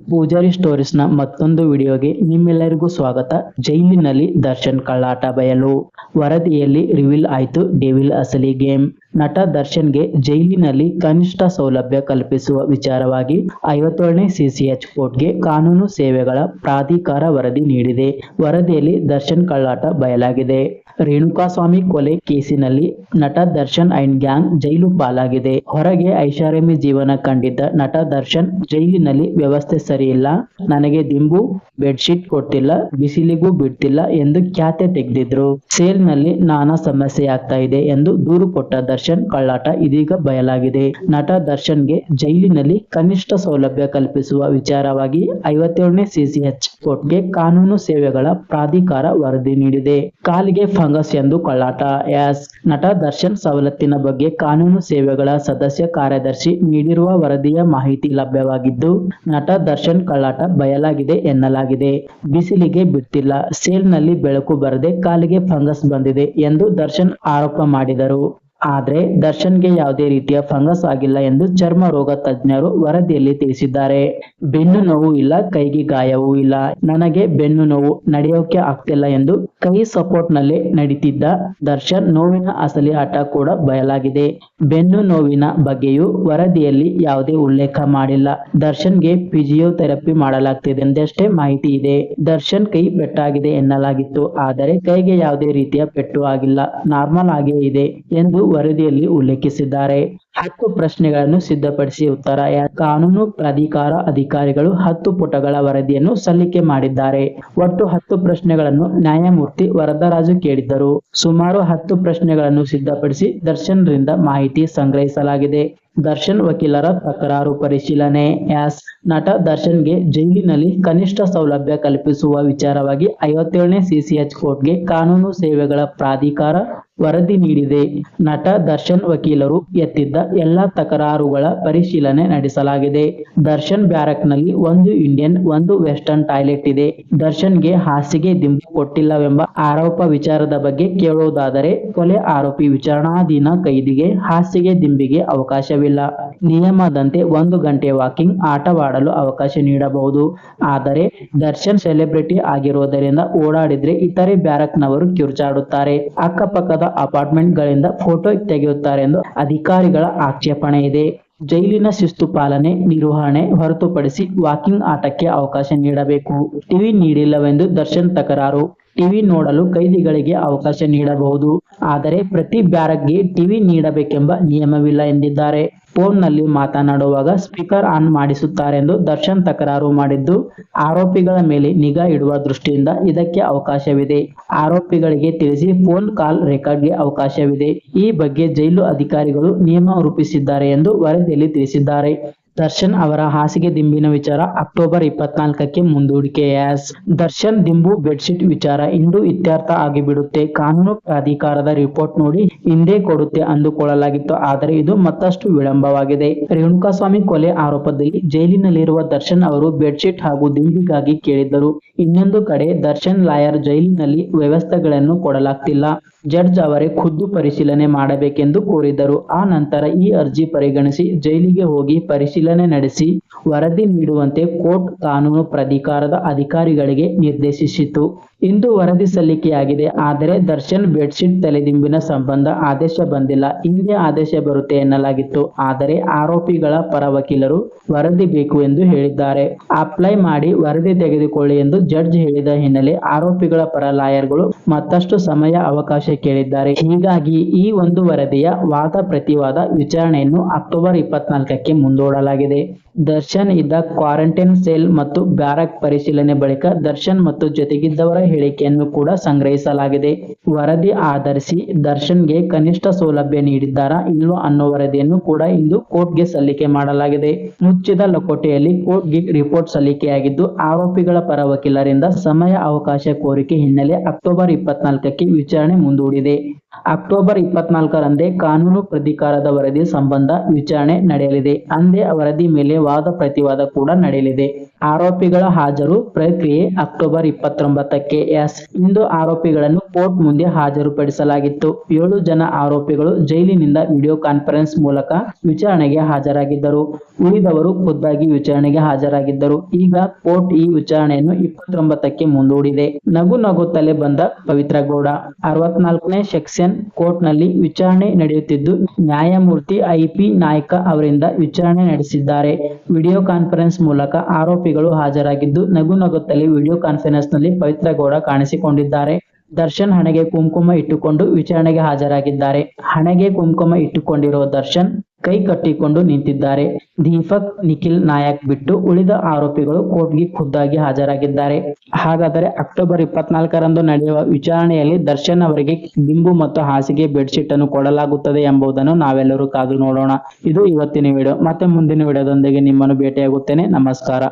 ಪೂಜಾರಿ ಸ್ಟೋರೀಸ್ನ ಮತ್ತೊಂದು ವಿಡಿಯೋಗೆ ನಿಮ್ಮೆಲ್ಲರಿಗೂ ಸ್ವಾಗತ. ಜೈಲಿನಲ್ಲಿ ದರ್ಶನ್ ಕಳ್ಳಾಟ ಬಯಲು. ವರದಿಯಲ್ಲಿ ರಿವೀಲ್ ಆಯ್ತು ಡೆವಿಲ್ ಅಸಲಿ ಗೇಮ್. ನಟ ದರ್ಶನ್ಗೆ ಜೈಲಿನಲ್ಲಿ ಕನಿಷ್ಠ ಸೌಲಭ್ಯ ಕಲ್ಪಿಸುವ ವಿಚಾರವಾಗಿ ಐವತ್ತೇಳನೇ ಸಿಸಿಎಚ್ ಕೋರ್ಟ್ಗೆ ಕಾನೂನು ಸೇವೆಗಳ ಪ್ರಾಧಿಕಾರ ವರದಿ ನೀಡಿದೆ. ವರದಿಯಲ್ಲಿ ದರ್ಶನ್ ಕಳ್ಳಾಟ ಬಯಲಾಗಿದೆ. ರೇಣುಕಾಸ್ವಾಮಿ ಕೊಲೆ ಕೇಸಿನಲ್ಲಿ ನಟ ದರ್ಶನ್ ಅಂಡ್ ಗ್ಯಾಂಗ್ ಜೈಲು ಪಾಲಾಗಿದೆ. ಹೊರಗೆ ಐಷಾರಾಮಿ ಜೀವನ ಕಂಡಿದ್ದ ನಟ ದರ್ಶನ್ ಜೈಲಿನಲ್ಲಿ ವ್ಯವಸ್ಥೆ ಸರಿಯಿಲ್ಲ. ನನಗೆ ದಿಂಬು, ಬೆಡ್ಶೀಟ್ ಕೊಟ್ಟಿಲ್ಲ, ಬಿಸಿಲಿಗೂ ಬಿಡ್ತಿಲ್ಲ ಎಂದು ಖ್ಯಾತೆ ತೆಗೆದಿದ್ರು. ಸೇಲ್ನಲ್ಲಿ ನಾನಾ ಸಮಸ್ಯೆ ಆಗ್ತಾ ಇದೆ ಎಂದು ದೂರು ಕೊಟ್ಟ ದರ್ಶನ್ ಕಳ್ಳಾಟ ಇದೀಗ ಬಯಲಾಗಿದೆ. ನಟ ದರ್ಶನ್ಗೆ ಜೈಲಿನಲ್ಲಿ ಕನಿಷ್ಠ ಸೌಲಭ್ಯ ಕಲ್ಪಿಸುವ ವಿಚಾರವಾಗಿ ಐವತ್ತೇಳನೇ ಸಿಸಿಎಚ್ ಕೋರ್ಟ್ಗೆ ಕಾನೂನು ಸೇವೆಗಳ ಪ್ರಾಧಿಕಾರ ವರದಿ ನೀಡಿದೆ. ಕಾಲಿಗೆ ಫಂಗಸ್ ಎಂದು ಕಳ್ಳಾಟ ಎಸ್. ನಟ ದರ್ಶನ್ ಸವಲತ್ತಿನ ಬಗ್ಗೆ ಕಾನೂನು ಸೇವೆಗಳ ಸದಸ್ಯ ಕಾರ್ಯದರ್ಶಿ ನೀಡಿರುವ ವರದಿಯ ಮಾಹಿತಿ ಲಭ್ಯವಾಗಿದ್ದು, ನಟ ದರ್ಶನ್ ಕಳ್ಳಾಟ ಬಯಲಾಗಿದೆ ಎನ್ನಲಾಗಿದೆ. ಬಿಸಿಲಿಗೆ ಬಿಡ್ತಿಲ್ಲ, ಸೇಲ್ನಲ್ಲಿ ಬೆಳಕು ಬರದೆ ಕಾಲಿಗೆ ಫಂಗಸ್ ಬಂದಿದೆ ಎಂದು ದರ್ಶನ್ ಆರೋಪ ಮಾಡಿದರು. ಆದ್ರೆ ದರ್ಶನ್ಗೆ ಯಾವುದೇ ರೀತಿಯ ಫಂಗಸ್ ಆಗಿಲ್ಲ ಎಂದು ಚರ್ಮ ರೋಗ ತಜ್ಞರು ವರದಿಯಲ್ಲಿ ತಿಳಿಸಿದ್ದಾರೆ. ಬೆನ್ನು ನೋವು ಇಲ್ಲ, ಕೈಗೆ ಗಾಯವೂ ಇಲ್ಲ. ನನಗೆ ಬೆನ್ನು ನೋವು ನಡೆಯೋಕೆ ಆಗ್ತಿಲ್ಲ ಎಂದು ಕೈ ಸಪೋರ್ಟ್ನಲ್ಲಿ ನಡೀತಿದ್ದ ದರ್ಶನ್ ನೋವಿನ ಅಸಲಿ ಆಟ ಕೂಡ ಬಯಲಾಗಿದೆ. ಬೆನ್ನು ನೋವಿನ ಬಗ್ಗೆಯೂ ವರದಿಯಲ್ಲಿ ಯಾವುದೇ ಉಲ್ಲೇಖ ಮಾಡಿಲ್ಲ. ದರ್ಶನ್ಗೆ ಫಿಜಿಯೋಥೆರಪಿ ಮಾಡಲಾಗ್ತಿದೆ ಎಂದಷ್ಟೇ ಮಾಹಿತಿ ಇದೆ. ದರ್ಶನ್ ಕೈ ಪೆಟ್ಟಾಗಿದೆ ಎನ್ನಲಾಗಿತ್ತು, ಆದರೆ ಕೈಗೆ ಯಾವುದೇ ರೀತಿಯ ಪೆಟ್ಟು ಆಗಿಲ್ಲ, ನಾರ್ಮಲ್ ಆಗೇ ಇದೆ ಎಂದು ವರದಿಯಲ್ಲಿ ಉಲ್ಲೇಖಿಸಿದ್ದಾರೆ. ಹತ್ತು ಪ್ರಶ್ನೆಗಳನ್ನು ಸಿದ್ಧಪಡಿಸಿ ಉತ್ತರ ಕಾನೂನು ಪ್ರಾಧಿಕಾರ ಅಧಿಕಾರಿಗಳು ಹತ್ತು ಪುಟಗಳ ವರದಿಯನ್ನು ಸಲ್ಲಿಕೆ ಮಾಡಿದ್ದಾರೆ. ಒಟ್ಟು ಹತ್ತು ಪ್ರಶ್ನೆಗಳನ್ನು ನ್ಯಾಯಮೂರ್ತಿ ವರದರಾಜು ಕೇಳಿದ್ದರು. ಸುಮಾರು ಹತ್ತು ಪ್ರಶ್ನೆಗಳನ್ನು ಸಿದ್ಧಪಡಿಸಿ ದರ್ಶನ್ ರಿಂದ ಮಾಹಿತಿ ಸಂಗ್ರಹಿಸಲಾಗಿದೆ. ದರ್ಶನ್ ವಕೀಲರ ತಕರಾರು ಪರಿಶೀಲನೆ ಎಸ್ ನಟ ದರ್ಶನ್ಗೆ ಜೈಲಿನಲ್ಲಿ ಕನಿಷ್ಠ ಸೌಲಭ್ಯ ಕಲ್ಪಿಸುವ ವಿಚಾರವಾಗಿ ಐವತ್ತೇಳನೇ ಸಿಸಿಎಚ್ ಕೋರ್ಟ್ಗೆ ಕಾನೂನು ಸೇವೆಗಳ ಪ್ರಾಧಿಕಾರ ವರದಿ ನೀಡಿದೆ. ನಟ ದರ್ಶನ್ ವಕೀಲರು ಎತ್ತಿದ್ದ ಎಲ್ಲಾ ತಕರಾರುಗಳ ಪರಿಶೀಲನೆ ನಡೆಸಲಾಗಿದೆ. ದರ್ಶನ್ ಬ್ಯಾರಕ್ನಲ್ಲಿ ಒಂದು ಇಂಡಿಯನ್, ಒಂದು ವೆಸ್ಟರ್ನ್ ಟಾಯ್ಲೆಟ್ ಇದೆ. ದರ್ಶನ್ಗೆ ಹಾಸಿಗೆ ದಿಂಬು ಕೊಟ್ಟಿಲ್ಲವೆಂಬ ಆರೋಪ ವಿಚಾರದ ಬಗ್ಗೆ ಕೇಳುವುದಾದರೆ ಕೊಲೆ ಆರೋಪಿ ವಿಚಾರಣಾಧೀನ ಕೈದಿಗೆ ಹಾಸಿಗೆ ದಿಂಬಿಗೆ ಅವಕಾಶವಿಲ್ಲ. ನಿಯಮದಂತೆ ಒಂದು ಗಂಟೆ ವಾಕಿಂಗ್, ಆಟವಾಡಲು ಅವಕಾಶ ನೀಡಬಹುದು. ಆದರೆ ದರ್ಶನ್ ಸೆಲೆಬ್ರಿಟಿ ಆಗಿರುವುದರಿಂದ ಓಡಾಡಿದ್ರೆ ಇತರೆ ಬ್ಯಾರಕ್ನವರು ಕಿರುಚಾಡುತ್ತಾರೆ. ಅಕ್ಕಪಕ್ಕದ ಅಪಾರ್ಟ್ಮೆಂಟ್ ಗಳಿಂದ ಫೋಟೋ ತೆಗೆಯುತ್ತಾರೆ ಎಂದು ಅಧಿಕಾರಿಗಳ ಆಕ್ಷೇಪಣೆ ಇದೆ. ಜೈಲಿನ ಶಿಸ್ತು ಪಾಲನೆ, ನಿರ್ವಹಣೆ ಹೊರತುಪಡಿಸಿ ವಾಕಿಂಗ್ ಆಟಕ್ಕೆ ಅವಕಾಶ ನೀಡಬೇಕು. ಟಿವಿ ನೀಡಿಲ್ಲವೆಂದು ದರ್ಶನ್ ತಕರಾರು. ಟಿವಿ ನೋಡಲು ಕೈದಿಗಳಿಗೆ ಅವಕಾಶ ನೀಡಬಹುದು. ಆದರೆ ಪ್ರತಿ ಬ್ಯಾರಕ್ಗೆ ಟಿವಿ ನೀಡಬೇಕೆಂಬ ನಿಯಮವಿಲ್ಲ ಎಂದಿದ್ದಾರೆ. ಫೋನ್ನಲ್ಲಿ ಮಾತನಾಡುವಾಗ ಸ್ಪೀಕರ್ ಆನ್ ಮಾಡಿಸುತ್ತಾರೆಂದು ದರ್ಶನ್ ತಕರಾರು ಮಾಡಿದ್ದು, ಆರೋಪಿಗಳ ಮೇಲೆ ನಿಗಾ ಇಡುವ ದೃಷ್ಟಿಯಿಂದ ಇದಕ್ಕೆ ಅವಕಾಶವಿದೆ. ಆರೋಪಿಗಳಿಗೆ ತಿಳಿಸಿ ಫೋನ್ ಕಾಲ್ ರೆಕಾರ್ಡ್ಗೆ ಅವಕಾಶವಿದೆ. ಈ ಬಗ್ಗೆ ಜೈಲು ಅಧಿಕಾರಿಗಳು ನಿಯಮ ರೂಪಿಸಿದ್ದಾರೆ ಎಂದು ವರದಿಯಲ್ಲಿ ತಿಳಿಸಿದ್ದಾರೆ. ದರ್ಶನ್ ಅವರ ಹಾಸಿಗೆ ದಿಂಬಿನ ವಿಚಾರ ಅಕ್ಟೋಬರ್ ಇಪ್ಪತ್ನಾಲ್ಕಕ್ಕೆ ಮುಂದೂಡಿಕೆ. ದರ್ಶನ್ ದಿಂಬು ಬೆಡ್ಶೀಟ್ ವಿಚಾರ ಇಂದು ಇತ್ಯರ್ಥ ಆಗಿಬಿಡುತ್ತೆ. ಕಾನೂನು ಪ್ರಾಧಿಕಾರದ ರಿಪೋರ್ಟ್ ನೋಡಿ ಹಿಂದೆ ಕೊಡುತ್ತೆ ಅಂದುಕೊಳ್ಳಲಾಗಿತ್ತು, ಆದರೆ ಇದು ಮತ್ತಷ್ಟು ವಿಳಂಬವಾಗಿದೆ. ರೇಣುಕಾಸ್ವಾಮಿ ಕೊಲೆ ಆರೋಪದಲ್ಲಿ ಜೈಲಿನಲ್ಲಿರುವ ದರ್ಶನ್ ಅವರು ಬೆಡ್ಶೀಟ್ ಹಾಗೂ ದಿಂಬಿಗಾಗಿ ಕೇಳಿದ್ದರು. ಇನ್ನೊಂದು ಕಡೆ ದರ್ಶನ್ ಲಾಯರ್ ಜೈಲಿನಲ್ಲಿ ವ್ಯವಸ್ಥೆಗಳನ್ನು ಕೊಡಲಾಗ್ತಿಲ್ಲ. ಜಡ್ಜ್ ಅವರೇ ಖುದ್ದು ಪರಿಶೀಲನೆ ಮಾಡಬೇಕೆಂದು ಕೋರಿದರು ಆ ನಂತರ ಈ ಅರ್ಜಿ ಪರಿಗಣಿಸಿ ಜೈಲಿಗೆ ಹೋಗಿ ಪರಿಶೀಲನೆ ನಡೆಸಿ ವರದಿ ನೀಡುವಂತೆ ಕೋರ್ಟ್ ಕಾನೂನು ಪ್ರಾಧಿಕಾರದ ಅಧಿಕಾರಿಗಳಿಗೆ ನಿರ್ದೇಶಿಸಿತು. ಇಂದು ವರದಿ ಸಲ್ಲಿಕೆಯಾಗಿದೆ, ಆದರೆ ದರ್ಶನ್ ಬೆಡ್ಶೀಟ್ ತಲೆದಿಂಬಿನ ಸಂಬಂಧ ಆದೇಶ ಬಂದಿಲ್ಲ. ಹಿಂದೆ ಆದೇಶ ಬರುತ್ತೆ ಎನ್ನಲಾಗಿತ್ತು, ಆದರೆ ಆರೋಪಿಗಳ ಪರ ವಕೀಲರು ವರದಿ ಬೇಕು ಎಂದು ಹೇಳಿದ್ದಾರೆ. ಅಪ್ಲೈ ಮಾಡಿ ವರದಿ ತೆಗೆದುಕೊಳ್ಳಿ ಎಂದು ಜಡ್ಜ್ ಹೇಳಿದ ಹಿನ್ನೆಲೆ ಆರೋಪಿಗಳ ಪರ ಲಾಯರ್ಗಳು ಮತ್ತಷ್ಟು ಸಮಯ ಅವಕಾಶ ಕೇಳಿದ್ದಾರೆ. ಹೀಗಾಗಿ ಈ ಒಂದು ವರದಿಯ ವಾದ ಪ್ರತಿವಾದ ವಿಚಾರಣೆಯನ್ನು ಅಕ್ಟೋಬರ್ ಇಪ್ಪತ್ನಾಲ್ಕಕ್ಕೆ ಮುಂದೂಡಲಾಗಿದೆ. ದರ್ಶನ್ ಇದ್ದ ಕ್ವಾರಂಟೈನ್ ಸೆಲ್ ಮತ್ತು ಬ್ಯಾರಕ್ ಪರಿಶೀಲನೆ ಬಳಿಕ ದರ್ಶನ್ ಮತ್ತು ಜೊತೆಗಿದ್ದವರ ಹೇಳಿಕೆಯನ್ನು ಕೂಡ ಸಂಗ್ರಹಿಸಲಾಗಿದೆ. ವರದಿ ಆಧರಿಸಿ ದರ್ಶನ್ಗೆ ಕನಿಷ್ಠ ಸೌಲಭ್ಯ ನೀಡಿದ್ದಾರಾ ಇಲ್ವಾ ಅನ್ನೋ ವರದಿಯನ್ನು ಕೂಡ ಇಂದು ಕೋರ್ಟ್ಗೆ ಸಲ್ಲಿಕೆ ಮಾಡಲಾಗಿದೆ. ಮುಚ್ಚಿದ ಲಕೋಟೆಯಲ್ಲಿ ಕೋರ್ಟ್ಗೆ ರಿಪೋರ್ಟ್ ಸಲ್ಲಿಕೆಯಾಗಿದ್ದು, ಆರೋಪಿಗಳ ಪರ ವಕೀಲರಿಂದ ಸಮಯ ಅವಕಾಶ ಕೋರಿಕೆ ಹಿನ್ನೆಲೆ ಅಕ್ಟೋಬರ್ ಇಪ್ಪತ್ನಾಲ್ಕಕ್ಕೆ ವಿಚಾರಣೆ ಮುಂದೂಡಿದೆ. ಅಕ್ಟೋಬರ್ ಇಪ್ಪತ್ನಾಲ್ಕರಂದೇ ಕಾನೂನು ಪ್ರಾಧಿಕಾರದ ವರದಿ ಸಂಬಂಧ ವಿಚಾರಣೆ ನಡೆಯಲಿದೆ. ಅಂದೇ ವರದಿ ಮೇಲೆ ವಾದ ಪ್ರತಿವಾದ ಕೂಡ ನಡೆಯಲಿದೆ. ಆರೋಪಿಗಳ ಹಾಜರು ಪ್ರಕ್ರಿಯೆ ಅಕ್ಟೋಬರ್ ಇಪ್ಪತ್ತೊಂಬತ್ತಕ್ಕೆ ಎಸ್. ಇಂದು ಆರೋಪಿಗಳನ್ನು ಕೋರ್ಟ್ ಮುಂದೆ ಹಾಜರುಪಡಿಸಲಾಗಿತ್ತು. ಏಳು ಜನ ಆರೋಪಿಗಳು ಜೈಲಿನಿಂದ ವಿಡಿಯೋ ಕಾನ್ಫರೆನ್ಸ್ ಮೂಲಕ ವಿಚಾರಣೆಗೆ ಹಾಜರಾಗಿದ್ದರು. ಉಳಿದವರು ಖುದ್ದಾಗಿ ವಿಚಾರಣೆಗೆ ಹಾಜರಾಗಿದ್ದರು. ಈಗ ಕೋರ್ಟ್ ಈ ವಿಚಾರಣೆಯನ್ನು ಇಪ್ಪತ್ತೊಂಬತ್ತಕ್ಕೆ ಮುಂದೂಡಿದೆ. ನಗು ನಗುತ್ತಲೇ ಬಂದ ಪವಿತ್ರ ಗೌಡ. ಅರವತ್ನಾಲ್ಕನೇ ಸೆಕ್ಷನ್ ಕೋರ್ಟ್ನಲ್ಲಿ ವಿಚಾರಣೆ ನಡೆಯುತ್ತಿದ್ದು, ನ್ಯಾಯಮೂರ್ತಿ ಐಪಿ ನಾಯ್ಕ ಅವರಿಂದ ವಿಚಾರಣೆ ನಡೆಸಿದ್ದಾರೆ. ವಿಡಿಯೋ ಕಾನ್ಫರೆನ್ಸ್ ಮೂಲಕ ಆರೋಪಿಗಳು ಹಾಜರಾಗಿದ್ದು ನಗು ನಗುತ್ತಲೇ ವಿಡಿಯೋ ಕಾನ್ಫರೆನ್ಸ್ನಲ್ಲಿ ಪವಿತ್ರ ಗೌಡ ಕಾಣಿಸಿಕೊಂಡಿದ್ದಾರೆ. ದರ್ಶನ್ ಹಣೆಗೆ ಕುಂಕುಮ ಇಟ್ಟುಕೊಂಡು ವಿಚಾರಣೆಗೆ ಹಾಜರಾಗಿದ್ದಾರೆ. ಹಣೆಗೆ ಕುಂಕುಮ ಇಟ್ಟುಕೊಂಡಿರುವ ದರ್ಶನ್ ಕೈ ಕಟ್ಟಿಕೊಂಡು ನಿಂತಿದ್ದಾರೆ. ದೀಪಕ್, ನಿಖಿಲ್ ನಾಯಕ್ ಬಿಟ್ಟು ಉಳಿದ ಆರೋಪಿಗಳು ಕೋರ್ಟ್ಗೆ ಖುದ್ದಾಗಿ ಹಾಜರಾಗಿದ್ದಾರೆ. ಹಾಗಾದರೆ ಅಕ್ಟೋಬರ್ ಇಪ್ಪತ್ನಾಲ್ಕರಂದು ನಡೆಯುವ ವಿಚಾರಣೆಯಲ್ಲಿ ದರ್ಶನ್ ಅವರಿಗೆ ದಿಂಬು ಮತ್ತು ಹಾಸಿಗೆ ಬೆಡ್ಶೀಟ್ ಅನ್ನು ಕೊಡಲಾಗುತ್ತದೆ ಎಂಬುದನ್ನು ನಾವೆಲ್ಲರೂ ಕಾದು ನೋಡೋಣ. ಇದು ಇವತ್ತಿನ ವಿಡಿಯೋ. ಮತ್ತೆ ಮುಂದಿನ ವಿಡಿಯೋದೊಂದಿಗೆ ನಿಮ್ಮನ್ನು ಭೇಟಿಯಾಗುತ್ತೇನೆ. ನಮಸ್ಕಾರ.